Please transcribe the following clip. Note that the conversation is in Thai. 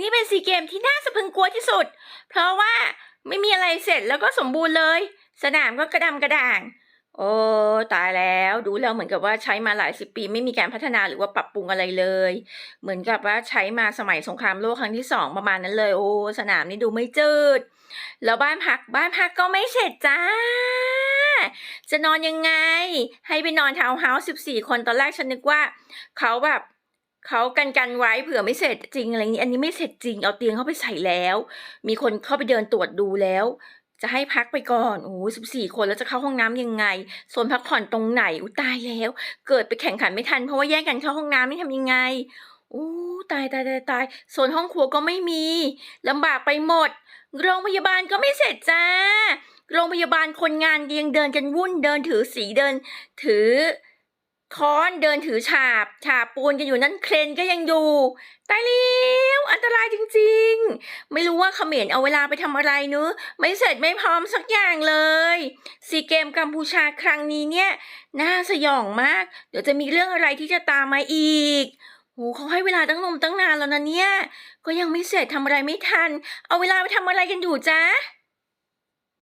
นี่เป็นซีเกมที่น่าสะพึงกลัวที่สุด เพราะว่าไม่มีอะไรเสร็จแล้วก็สมบูรณ์เลย สนามก็กระดำกระด่าง โอ้ตายแล้วดูแล้วเหมือนกับว่าใช้มาหลายสิบปี ไม่มีการพัฒนาหรือว่าปรับปรุงอะไรเลย เหมือนกับว่าใช้มาสมัยสงครามโลกครั้งที่สองประมาณนั้นเลย โอ้สนามนี่ดูไม่จืด แล้วบ้านพักบ้านพักก็ไม่เสร็จจ้า จะนอนยังไง ให้ไปนอนทาวน์เฮาส์สิบสี่คนตอนแรกฉันนึกว่า เขาแบบ เขากันกันไว้เผื่อไม่เสร็จจริงอะไรนี้ อันนี้ไม่เสร็จจริงเอาเตียงเข้าไปใส่แล้ว มีคนเข้าไปเดินตรวจดูแล้ว จะให้พักไปก่อนโอ้สิบสี่คนแล้วจะเข้าห้องน้ำยังไงส่วนพักผ่อนตรงไหนอุยตายแล้ว เกิดไปแข่งขันไม่ทันเพราะว่าแย่งกันเข้าห้องน้ำนี่ทำยังไงโอ้ตายตายตายตายส่วนห้องครัวก็ไม่มีลำบากไปหมด โรงพยาบาลก็ไม่เสร็จจ้า โรงพยาบาลคนงานยังเดินกันวุ่นเดินถือสีเดิน ถือ ค้อนเดินถือฉาบ ฉาบปูนกันอยู่นั่นเครนก็ยังอยู่ตายแล้วอันตรายจริงๆ ไม่รู้ว่าเขมรเอาเวลาไปทำอะไรเนอะไม่เสร็จไม่พร้อมสักอย่างเลยซีเกมกัมพูชาครั้งนี้เนี่ย น่าสยองมาก เดี๋ยวจะมีเรื่องอะไรที่จะตามมาอีกโหเขาให้เวลาตั้งนมตั้งนานแล้วนะเนี่ย ก็ยังไม่เสร็จทำอะไรไม่ทัน เอาเวลาไปทำอะไรกันอยู่จ๊ะ